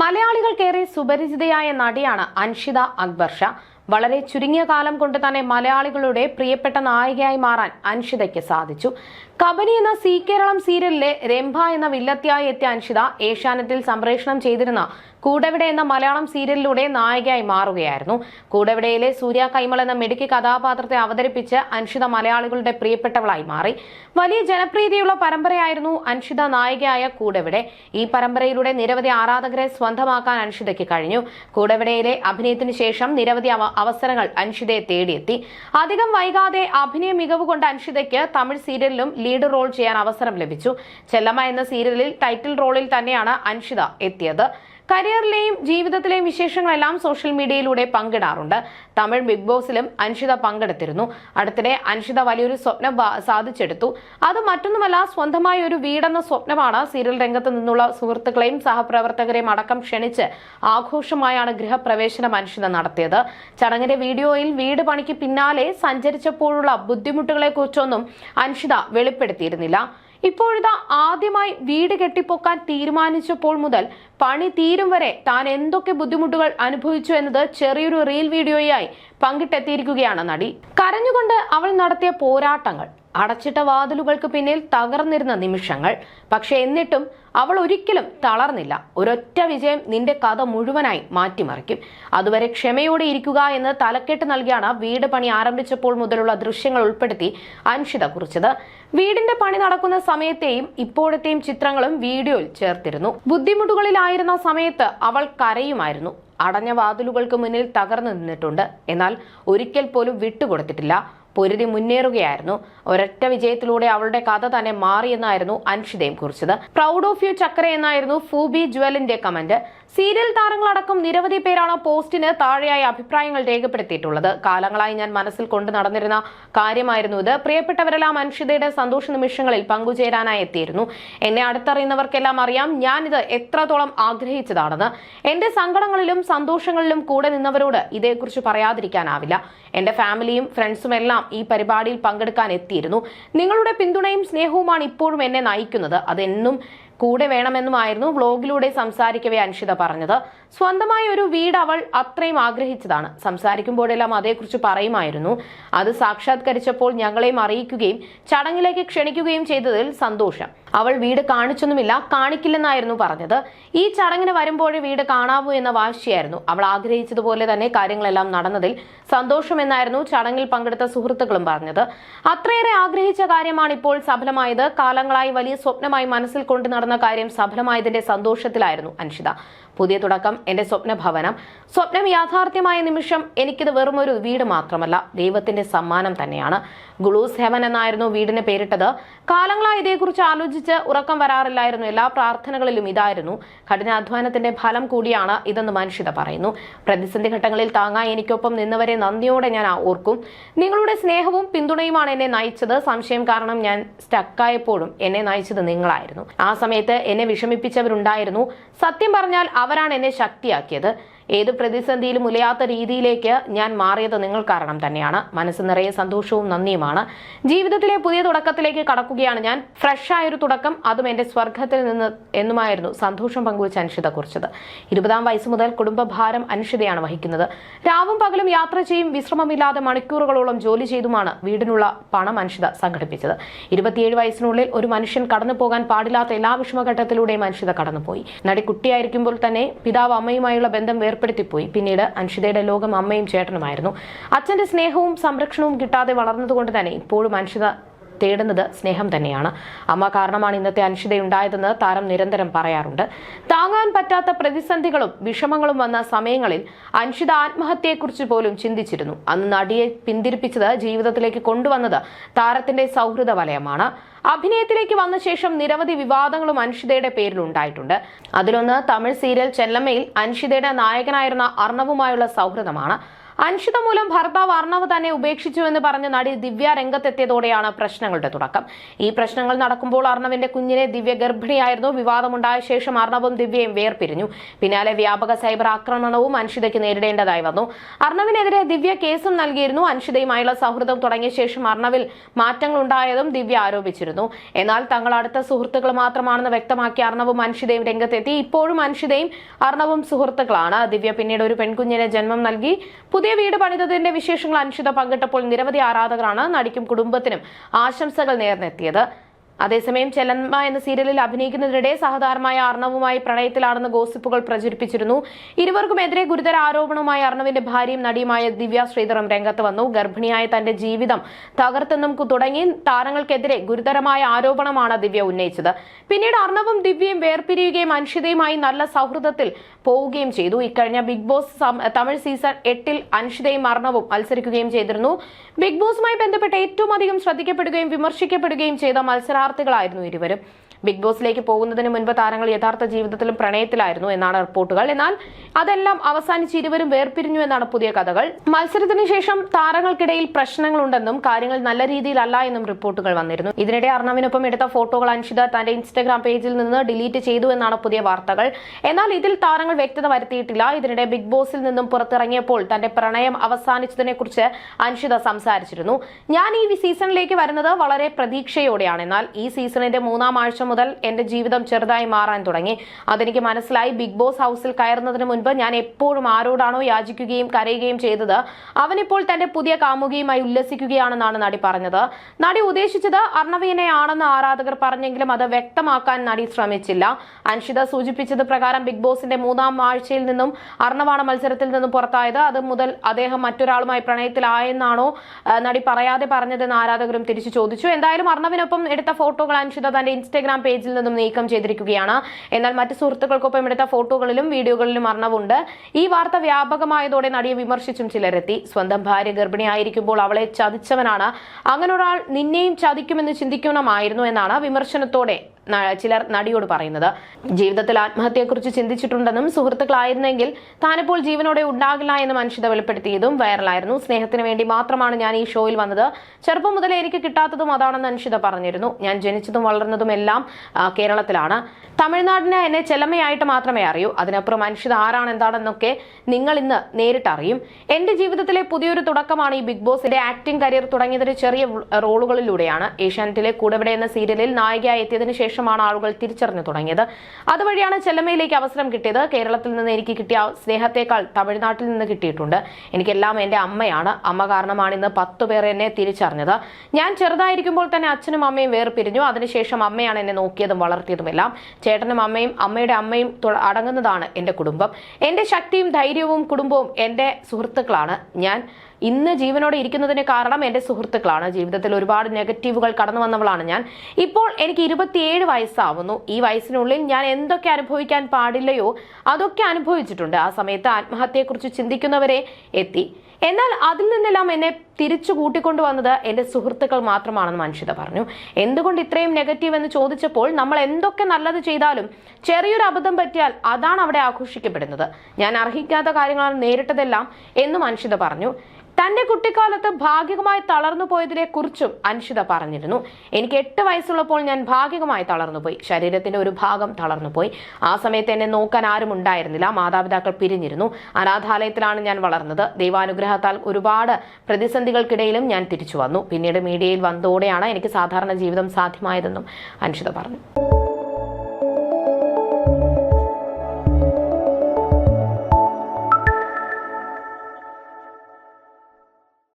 മലയാളികൾക്കേറെ സുപരിചിതയായ നടിയാണ് അൻഷിത അക്ബർ ഷാ. വളരെ ചുരുങ്ങിയ കാലം കൊണ്ട് തന്നെ മലയാളികളുടെ പ്രിയപ്പെട്ട നായികയായി മാറാൻ അൻഷിതയ്ക്ക് സാധിച്ചു. കബനി എന്ന സി കേരളം സീരിയലിലെ രംഭ എന്ന വില്ലത്തിയായി എത്തിയ അൻഷിത ഏഷ്യാനെറ്റിൽ സംപ്രേഷണം ചെയ്തിരുന്ന കൂടെവിടെ എന്ന മലയാളം സീരിയലിലൂടെ നായികയായി മാറുകയായിരുന്നു. കൂടവിടയിലെ സൂര്യ കൈമൾ എന്ന മിടുക്കി കഥാപാത്രത്തെ അവതരിപ്പിച്ച് അൻഷിത മലയാളികളുടെ പ്രിയപ്പെട്ടവളായി മാറി. വലിയ ജനപ്രീതിയുള്ള പരമ്പരയായിരുന്നു അൻഷിത നായികയായ കൂടെവിടെ. ഈ പരമ്പരയിലൂടെ നിരവധി ആരാധകരെ സ്വന്തമാക്കാൻ അൻഷിതയ്ക്ക് കഴിഞ്ഞു. കൂടവിടയിലെ അഭിനയത്തിന് ശേഷം നിരവധി അവസരങ്ങൾ അൻഷിതയെ തേടിയെത്തി. അധികം വൈകാതെ അഭിനയ മികവ് കൊണ്ട് അൻഷിതയ്ക്ക് തമിഴ് സീരിയലിലും ലീഡ് റോൾ ചെയ്യാൻ അവസരം ലഭിച്ചു. ചെല്ലമ്മ എന്ന സീരിയലിൽ ടൈറ്റിൽ റോളിൽ തന്നെയാണ് അൻഷിത എത്തിയത്. കരിയറിലെയും ജീവിതത്തിലെയും വിശേഷങ്ങളെല്ലാം സോഷ്യൽ മീഡിയയിലൂടെ പങ്കിടാറുണ്ട്. തമിഴ് ബിഗ് ബോസിലും അൻഷിത പങ്കെടുത്തിരുന്നു. അടുത്തിടെ അൻഷിത വലിയൊരു സ്വപ്നം സാധിച്ചെടുത്തു. അത് മറ്റൊന്നുമല്ല സ്വന്തമായ ഒരു വീടെന്ന സ്വപ്നമാണ് സീരിയൽ രംഗത്ത് നിന്നുള്ള സുഹൃത്തുക്കളെയും സഹപ്രവർത്തകരെയും അടക്കം ക്ഷണിച്ച് ആഘോഷമായാണ് ഗൃഹപ്രവേശനം അൻഷിത നടത്തിയത്. ചടങ്ങിന്റെ വീഡിയോയിൽ വീട് പണിക്ക് പിന്നാലെ സഞ്ചരിച്ചപ്പോഴുള്ള ബുദ്ധിമുട്ടുകളെക്കുറിച്ചൊന്നും അൻഷിത വെളിപ്പെടുത്തിയിരുന്നില്ല. ഇപ്പോഴിതാ ആദ്യമായി വീട് കെട്ടിപ്പൊക്കാൻ തീരുമാനിച്ചപ്പോൾ മുതൽ പണി തീരും വരെ താൻ എന്തൊക്കെ ബുദ്ധിമുട്ടുകൾ അനുഭവിച്ചു എന്നത് ചെറിയൊരു റീൽ വീഡിയോയായി പങ്കിട്ടെത്തിയിരിക്കുകയാണ് നടി. കരഞ്ഞുകൊണ്ട് അവൾ നടത്തിയ പോരാട്ടങ്ങൾ അടച്ചിട്ട വാതിലുകൾക്ക് പിന്നിൽ തകർന്നിരുന്ന നിമിഷങ്ങൾ. പക്ഷെ എന്നിട്ടും അവൾ ഒരിക്കലും തളർന്നില്ല. ഒരൊറ്റ വിജയം നിന്റെ കഥ മുഴുവനായി മാറ്റിമറിക്കും. അതുവരെ ക്ഷമയോടെ ഇരിക്കുക എന്ന് തലക്കെട്ട് നൽകിയാണ് വീട് പണി ആരംഭിച്ചപ്പോൾ മുതലുള്ള ദൃശ്യങ്ങൾ ഉൾപ്പെടുത്തി അൻഷിത കുറിച്ചത്. വീടിന്റെ പണി നടക്കുന്ന സമയത്തെയും ഇപ്പോഴത്തെയും ചിത്രങ്ങളും വീഡിയോയിൽ ചേർത്തിരുന്നു. ബുദ്ധിമുട്ടുകളിലായിരുന്ന സമയത്ത് അവൾ കരയുമായിരുന്നു. അടഞ്ഞ വാതിലുകൾക്ക് മുന്നിൽ തകർന്നു നിന്നിട്ടുണ്ട്. എന്നാൽ ഒരിക്കൽ പോലും വിട്ടുകൊടുത്തിട്ടില്ല. പൊരുതി മുന്നേറുകയായിരുന്നു. ഒരൊറ്റ വിജയത്തിലൂടെ അവളുടെ കഥ തന്നെ മാറിയെന്നായിരുന്നു അൻഷിതയും കുറിച്ചത്. പ്രൗഡ് ഓഫ് യു ചക്ര എന്നായിരുന്നു ഫൂബി ജുവലിന്റെ കമന്റ്. സീരിയൽ താരങ്ങളടക്കം നിരവധി പേരാണ് പോസ്റ്റിന് താഴെയായി അഭിപ്രായങ്ങൾ രേഖപ്പെടുത്തിയിട്ടുള്ളത്. കാലങ്ങളായി ഞാൻ മനസ്സിൽ കൊണ്ടു നടന്നിരുന്ന കാര്യമായിരുന്നു ഇത്. പ്രിയപ്പെട്ടവരെല്ലാം അനുഷിതയുടെ സന്തോഷ നിമിഷങ്ങളിൽ പങ്കുചേരാനായി എത്തിയിരുന്നു. എന്നെ അടുത്തറിയുന്നവർക്കെല്ലാം അറിയാം ഞാൻ ഇത് എത്രത്തോളം ആഗ്രഹിച്ചതാണെന്ന്. എന്റെ സങ്കടങ്ങളിലും സന്തോഷങ്ങളിലും കൂടെ നിന്നവരോട് ഇതേക്കുറിച്ച് പറയാതിരിക്കാനാവില്ല. എന്റെ ഫാമിലിയും ഫ്രണ്ട്സും എല്ലാം ഈ പരിപാടിയിൽ പങ്കെടുക്കാൻ എത്തിയിരുന്നു. നിങ്ങളുടെ പിന്തുണയും സ്നേഹവുമാണ് ഇപ്പോഴും എന്നെ നയിക്കുന്നത്. അതെന്നും കൂടെ വേണമെന്നുമായിരുന്നു വ്ലോഗിലൂടെ സംസാരിക്കവേ അൻഷിത പറഞ്ഞത്. സ്വന്തമായ ഒരു വീട് അവൾ അത്രയും ആഗ്രഹിച്ചതാണ്. സംസാരിക്കുമ്പോഴെല്ലാം അതേക്കുറിച്ച് പറയുമായിരുന്നു. അത് സാക്ഷാത്കരിച്ചപ്പോൾ ഞങ്ങളെയും അറിയിക്കുകയും ചടങ്ങിലേക്ക് ക്ഷണിക്കുകയും ചെയ്തതിൽ സന്തോഷം. അവൾ വീട് കാണിച്ചൊന്നുമില്ല കാണിക്കില്ലെന്നായിരുന്നു പറഞ്ഞത്. ഈ ചടങ്ങിന് വരുമ്പോഴേ വീട് കാണാവൂ എന്ന വാശിയായിരുന്നു. അവൾ ആഗ്രഹിച്ചതുപോലെ തന്നെ കാര്യങ്ങളെല്ലാം നടന്നതിൽ സന്തോഷമെന്നായിരുന്നു ചടങ്ങിൽ പങ്കെടുത്ത സുഹൃത്തുക്കളും പറഞ്ഞത്. അത്രയേറെ ആഗ്രഹിച്ച കാര്യമാണ് ഇപ്പോൾ സഫലമായത്. കാലങ്ങളായി വലിയ സ്വപ്നമായി മനസ്സിൽ കൊണ്ടു കാര്യം സഫലമായതിന്റെ സന്തോഷത്തിലായിരുന്നു അൻഷിത. പുതിയ തുടക്കം എന്റെ സ്വപ്നഭവനം. സ്വപ്നം യാഥാർത്ഥ്യമായ നിമിഷം എനിക്കിത് വെറും ഒരു വീട് മാത്രമല്ല ദൈവത്തിന്റെ സമ്മാനം തന്നെയാണ്. ഗുളൂസ് ഹെവൻ എന്നായിരുന്നു വീടിന് പേരിട്ടത്. കാലങ്ങളായി ഇതേക്കുറിച്ച് ആലോചിച്ച് ഉറക്കം വരാറില്ലായിരുന്നു. എല്ലാ പ്രാർത്ഥനകളിലും ഇതായിരുന്നു. കഠിനാധ്വാനത്തിന്റെ ഫലം കൂടിയാണ് ഇതെന്ന് മനുഷ്യത പറയുന്നു. പ്രതിസന്ധി ഘട്ടങ്ങളിൽ താങ്ങായി എനിക്കൊപ്പം നിന്നവരെ നന്ദിയോടെ ഞാൻ ഓർക്കും. നിങ്ങളുടെ സ്നേഹവും പിന്തുണയുമാണ് എന്നെ നയിച്ചത്. സംശയം കാരണം ഞാൻ സ്റ്റക്കായപ്പോഴും എന്നെ നയിച്ചത് നിങ്ങളായിരുന്നു. ആ സമയത്ത് എന്നെ വിഷമിപ്പിച്ചവരുണ്ടായിരുന്നു. സത്യം പറഞ്ഞാൽ അവരാണ് എന്നെ ശക്തിയാക്കിയത്. ഏത് പ്രതിസന്ധിയിലും ഉലയാത്ത രീതിയിലേക്ക് ഞാൻ മാറിയത് നിങ്ങൾ കാരണം തന്നെയാണ്. മനസ്സ് നിറയെ സന്തോഷവും നന്ദിയുമാണ്. ജീവിതത്തിലെ പുതിയ തുടക്കത്തിലേക്ക് കടക്കുകയാണ് ഞാൻ. ഫ്രഷായൊരു തുടക്കം അതും എന്റെ സ്വർഗത്തിൽ നിന്ന് എന്നുമായിരുന്നു സന്തോഷം പങ്കുവച്ച അനുഷിത കുറിച്ചത്. ഇരുപതാം വയസ്സ് മുതൽ കുടുംബഭാരം അനുഷിതയാണ് വഹിക്കുന്നത്. രാവും പകലും യാത്ര ചെയ്യും വിശ്രമമില്ലാതെ മണിക്കൂറുകളോളം ജോലി ചെയ്തുമാണ് വീടിനുള്ള പണം അനുഷിത സംഘടിപ്പിച്ചത്. ഇരുപത്തിയേഴ് വയസ്സിനുള്ളിൽ ഒരു മനുഷ്യൻ കടന്നു പോകാൻ പാടില്ലാത്ത എല്ലാ വിഷമഘട്ടത്തിലൂടെയും അനുഷിത കടന്നുപോയി. നടി കുട്ടിയായിരിക്കുമ്പോൾ തന്നെ പിതാവ് അമ്മയുമായുള്ള ബന്ധം വേർപ്പെടുത്തിപ്പോയി പിന്നീട് അൻഷിതയുടെ ലോകം അമ്മയും ചേട്ടനുമായിരുന്നു. അച്ഛന്റെ സ്നേഹവും സംരക്ഷണവും കിട്ടാതെ വളർന്നതുകൊണ്ട് തന്നെ ഇപ്പോഴും അൻഷിത തേടുന്നത് സ്നേഹം തന്നെയാണ്. അമ്മ കാരണമാണ് ഇന്നത്തെ അനിശ്ചിതയുണ്ടായതെന്ന് താരം നിരന്തരം പറയാറുണ്ട്. താങ്ങാൻ പറ്റാത്ത പ്രതിസന്ധികളും വിഷമങ്ങളും വന്ന സമയങ്ങളിൽ അനിശ്ചിത ആത്മഹത്യയെക്കുറിച്ച് പോലും ചിന്തിച്ചിരുന്നു. അന്ന് നടിയെ പിന്തിരിപ്പിച്ചത് ജീവിതത്തിലേക്ക് കൊണ്ടുവന്നത് താരത്തിന്റെ സൗഹൃദ വലയമാണ്. അഭിനയത്തിലേക്ക് വന്ന ശേഷം നിരവധി വിവാദങ്ങളും അൻഷിതയുടെ പേരിൽ ഉണ്ടായിട്ടുണ്ട് അതിലൊന്ന് തമിഴ് സീരിയൽ ചെല്ലമ്മയിൽ അൻഷിതയുടെ നായകനായിരുന്ന അർണവുമായുള്ള സൗഹൃദമാണ്. അൻഷിത മൂലം ഭർത്താവ് അർണവ് തന്നെ ഉപേക്ഷിച്ചുവെന്ന് പറഞ്ഞ് നടി ദിവ്യ രംഗത്തെത്തിയതോടെയാണ് പ്രശ്നങ്ങളുടെ തുടക്കം. ഈ പ്രശ്നങ്ങൾ നടക്കുമ്പോൾ അർണവിന്റെ കുഞ്ഞിനെ ദിവ്യ ഗർഭിണിയായിരുന്നു. വിവാദമുണ്ടായ ശേഷം അർണവും ദിവ്യയും വേർപിരിഞ്ഞു. പിന്നാലെ വ്യാപക സൈബർ ആക്രമണവും അൻഷിതയ്ക്ക് നേരിടേണ്ടതായി വന്നു. അർണവിനെതിരെ ദിവ്യ കേസും നൽകിയിരുന്നു. അൻഷിതയുമായുള്ള സൗഹൃദം തുടങ്ങിയ ശേഷം അർണവിൽ മാറ്റങ്ങൾ ഉണ്ടായതും ദിവ്യ ആരോപിച്ചിരുന്നു. എന്നാൽ തങ്ങൾ അടുത്ത സുഹൃത്തുക്കൾ മാത്രമാണെന്ന് വ്യക്തമാക്കി അർണവും അൻഷിതയും രംഗത്തെത്തി. ഇപ്പോഴും അൻഷിതയും അർണവും സുഹൃത്തുക്കളാണ്. ദിവ്യ പിന്നീട് ഒരു പെൺകുഞ്ഞിന് ജന്മം നൽകി പുതിയ വീട് പണിതതിന്റെ വിശേഷങ്ങൾ അനുഷിത പങ്കിട്ടപ്പോൾ നിരവധി ആരാധകരാണ് നടിക്കും കുടുംബത്തിനും ആശംസകൾ നേർന്നെത്തിയത്. അതേസമയം ചെലന്മ എന്ന സീരിയലിൽ അഭിനയിക്കുന്നതിനിടെ സഹതാരമായ അർണവുമായി പ്രണയത്തിലാണെന്ന് ഗോസിപ്പുകൾ പ്രചരിപ്പിച്ചിരുന്നു. ഇരുവർക്കുമെതിരെ ഗുരുതര ആരോപണവുമായി അർണവിന്റെ ഭാര്യയും നടിയുമായ ദിവ്യ ശ്രീധറും രംഗത്ത് വന്നു. ഗർഭിണിയായ തന്റെ ജീവിതം തകർത്തെന്നും തുടങ്ങി താരങ്ങൾക്കെതിരെ ഗുരുതരമായ ആരോപണമാണ് ദിവ്യ ഉന്നയിച്ചത്. പിന്നീട് അർണവും ദിവ്യയും വേർപിരിയുകയും അൻഷിതയുമായി നല്ല സൗഹൃദത്തിൽ പോവുകയും ചെയ്തു. ഇക്കഴിഞ്ഞ ബിഗ് ബോസ് തമിഴ് സീസൺ എട്ടിൽ അൻഷിതയും അർണവും മത്സരിക്കുകയും ചെയ്തിരുന്നു. ബിഗ് ബോസുമായി ബന്ധപ്പെട്ട് ഏറ്റവും അധികം ശ്രദ്ധിക്കപ്പെടുകയും വിമർശിക്കപ്പെടുകയും ചെയ്ത മത്സരാർത്ഥികളായിരുന്നു ഇരുവരും. ബിഗ് ബോസിലേക്ക് പോകുന്നതിന് മുൻപ് താരങ്ങൾ യഥാർത്ഥ ജീവിതത്തിലും പ്രണയത്തിലായിരുന്നു എന്നാണ് റിപ്പോർട്ടുകൾ. എന്നാൽ അതെല്ലാം അവസാനിച്ച് ഇരുവരും വേർപിരിഞ്ഞു എന്നാണ് പുതിയ കഥകൾ. മത്സരത്തിന് ശേഷം താരങ്ങൾക്കിടയിൽ പ്രശ്നങ്ങളുണ്ടെന്നും കാര്യങ്ങൾ നല്ല രീതിയിലല്ല എന്നും റിപ്പോർട്ടുകൾ വന്നിരുന്നു. ഇതിനിടെ അർണവിനൊപ്പം എടുത്ത ഫോട്ടോകൾ അൻഷിത തന്റെ ഇൻസ്റ്റഗ്രാം പേജിൽ നിന്ന് ഡിലീറ്റ് ചെയ്തു എന്നാണ് പുതിയ വാർത്തകൾ. എന്നാൽ ഇതിൽ താരങ്ങൾ വ്യക്തത വരുത്തിയിട്ടില്ല. ഇതിനിടെ ബിഗ് ബോസിൽ നിന്നും പുറത്തിറങ്ങിയപ്പോൾ തന്റെ പ്രണയം അവസാനിച്ചതിനെ കുറിച്ച് അൻഷിത സംസാരിച്ചിരുന്നു. ഞാൻ ഈ സീസണിലേക്ക് വരുന്നത് വളരെ പ്രതീക്ഷയോടെയാണ്. എന്നാൽ ഈ സീസണിന്റെ മൂന്നാം ആഴ്ച മുതൽ എന്റെ ജീവിതം ചെറുതായി മാറാൻ തുടങ്ങി. അതെനിക്ക് മനസ്സിലായി. ബിഗ് ബോസ് ഹൗസിൽ കയറുന്നതിന് മുൻപ് ഞാൻ എപ്പോഴും ആരോടാണോ യാചിക്കുകയും കരയുകയും ചെയ്തത് അവനിപ്പോൾ തന്റെ പുതിയ കാമുകിയുമായി ഉല്ലസിക്കുകയാണെന്നാണ് നടി പറഞ്ഞത്. നടി ഉദ്ദേശിച്ചത് അർണവീനെ ആണെന്ന് ആരാധകർ പറഞ്ഞെങ്കിലും അത് വ്യക്തമാക്കാൻ നടി ശ്രമിച്ചില്ല. അൻഷിത സൂചിപ്പിച്ചത് പ്രകാരം ബിഗ് ബോസിന്റെ മൂന്നാം ആഴ്ചയിൽ നിന്നും അർണവാണ് മത്സരത്തിൽ നിന്നും പുറത്തായത്. അത് മുതൽ അദ്ദേഹം മറ്റൊരാളുമായി പ്രണയത്തിലായെന്നാണോ നടി പറയാതെ പറഞ്ഞതെന്ന് ആരാധകരും തിരിച്ചു ചോദിച്ചു. എന്തായാലും അർണവിനൊപ്പം എടുത്ത ഫോട്ടോകൾ അൻഷിത തന്റെ ഇൻസ്റ്റഗ്രാം പേജിൽ നിന്നും നീക്കം ചെയ്തിരിക്കുകയാണ്. എന്നാൽ മറ്റ് സുഹൃത്തുക്കൾക്കൊപ്പം എടുത്ത ഫോട്ടോകളിലും വീഡിയോകളിലും മരണമുണ്ട്. ഈ വാർത്ത വ്യാപകമായതോടെ നടിയെ വിമർശിച്ചും ചിലരെത്തി. സ്വന്തം ഭാര്യ ഗർഭിണിയായിരിക്കുമ്പോൾ അവളെ ചതിച്ചവനാണ്. അങ്ങനൊരാൾ നിന്നെയും ചതിക്കുമെന്ന് ചിന്തിക്കണമായിരുന്നു എന്നാണ് വിമർശനത്തോടെ ചിലർ നടിയോട് പറയുന്നത്. ജീവിതത്തിൽ ആത്മഹത്യയെക്കുറിച്ച് ചിന്തിച്ചിട്ടുണ്ടെന്നും സുഹൃത്തുക്കളായിരുന്നെങ്കിൽ താനിപ്പോൾ ജീവനോടെ ഉണ്ടാകില്ല എന്ന് മനുഷ്യത വെളിപ്പെടുത്തിയതും വൈറലായിരുന്നു. സ്നേഹത്തിന് വേണ്ടി മാത്രമാണ് ഞാൻ ഈ ഷോയിൽ വന്നത്. ചെറുപ്പം മുതൽ എനിക്ക് കിട്ടാത്തതും അതാണെന്ന് അനുഷിത പറഞ്ഞിരുന്നു. ഞാൻ ജനിച്ചതും വളർന്നതും എല്ലാം കേരളത്തിലാണ്. തമിഴ്നാടിനെ എന്നെ ചെലമയായിട്ട് മാത്രമേ അറിയൂ. അതിനപ്പുറം അനുഷിത ആരാണ് എന്താണെന്നൊക്കെ നിങ്ങൾ ഇന്ന് നേരിട്ട് അറിയും എന്റെ ജീവിതത്തിലെ പുതിയൊരു തുടക്കമാണ് ഈ ബിഗ് ബോസിന്റെ ആക്ടിംഗ് കരിയർ തുടങ്ങിയതൊരു ചെറിയ റോളുകളിലൂടെയാണ്. ഏഷ്യാനെറ്റിലെ കൂടെവിടെ എന്ന സീരിയലിൽ നായികയായി എത്തിയതിനു ശേഷമാണ് ആളുകൾ തിരിച്ചറിഞ്ഞു തുടങ്ങിയത്. അതുവഴിയാണ് ചെല്ലമ്മയിലേക്ക് അവസരം കിട്ടിയത്. കേരളത്തിൽ നിന്ന് എനിക്ക് കിട്ടിയ സ്നേഹത്തെക്കാൾ തമിഴ്നാട്ടിൽ നിന്ന് കിട്ടിയിട്ടുണ്ട്. എനിക്കെല്ലാം എന്റെ അമ്മയാണ്. അമ്മ കാരണമാണ് ഇന്ന് പത്തു പേർ എന്നെ തിരിച്ചറിഞ്ഞത്. ഞാൻ ചെറുതായിരിക്കുമ്പോൾ തന്നെ അച്ഛനും അമ്മയും വേർപിരിഞ്ഞു. അതിനുശേഷം അമ്മയാണ് എന്നെ നോക്കിയതും വളർത്തിയതുമെല്ലാം. ചേട്ടനും അമ്മയും അമ്മയുടെ അമ്മയും അടങ്ങുന്നതാണ് എന്റെ കുടുംബം. എന്റെ ശക്തിയും ധൈര്യവും കുടുംബവും എന്റെ സുഹൃത്തുക്കളാണ് ഞാൻ. ഇന്ന് ജീവനോടെ ഇരിക്കുന്നതിന് കാരണം എന്റെ സുഹൃത്തുക്കളാണ്. ജീവിതത്തിൽ ഒരുപാട് നെഗറ്റീവുകൾ കടന്നു വന്നവളാണ് ഞാൻ. ഇപ്പോൾ എനിക്ക് ഇരുപത്തിയേഴ് വയസ്സാവുന്നു. ഈ വയസ്സിനുള്ളിൽ ഞാൻ എന്തൊക്കെ അനുഭവിക്കാൻ പാടില്ലയോ അതൊക്കെ അനുഭവിച്ചിട്ടുണ്ട്. ആ സമയത്ത് ആത്മഹത്യയെക്കുറിച്ച് ചിന്തിക്കുന്നവരെ എത്തി. എന്നാൽ അതിൽ നിന്നെല്ലാം എന്നെ തിരിച്ചു കൂട്ടിക്കൊണ്ടുവന്നത് എന്റെ സുഹൃത്തുക്കൾ മാത്രമാണെന്ന് മനുഷ്യത പറഞ്ഞു. എന്തുകൊണ്ട് ഇത്രയും നെഗറ്റീവ് എന്ന് ചോദിച്ചപ്പോൾ നമ്മൾ എന്തൊക്കെ നല്ലത് ചെയ്താലും ചെറിയൊരു അബദ്ധം പറ്റിയാൽ അതാണ് അവിടെ ആഘോഷിക്കപ്പെടുന്നത്. ഞാൻ അർഹിക്കാത്ത കാര്യങ്ങളാണ് നേരിട്ടതെല്ലാം എന്ന് മനുഷ്യത പറഞ്ഞു. തന്റെ കുട്ടിക്കാലത്ത് ഭാഗികമായി തളർന്നു പോയതിനെ കുറിച്ചും അൻഷിത പറഞ്ഞിരുന്നു. എനിക്ക് എട്ട് വയസ്സുള്ളപ്പോൾ ഞാൻ ഭാഗികമായി തളർന്നുപോയി ശരീരത്തിന്റെ ഒരു ഭാഗം തളർന്നുപോയി ആ സമയത്ത് എന്നെ നോക്കാൻ ആരും ഉണ്ടായിരുന്നില്ല. മാതാപിതാക്കൾ പിരിഞ്ഞിരുന്നു. അനാഥാലയത്തിലാണ് ഞാൻ വളർന്നത്. ദൈവാനുഗ്രഹത്താൽ ഒരുപാട് പ്രതിസന്ധികൾക്കിടയിലും ഞാൻ തിരിച്ചു വന്നു. പിന്നീട് മീഡിയയിൽ വന്നതോടെയാണ് എനിക്ക് സാധാരണ ജീവിതം സാധ്യമായതെന്നും അൻഷിത പറഞ്ഞു.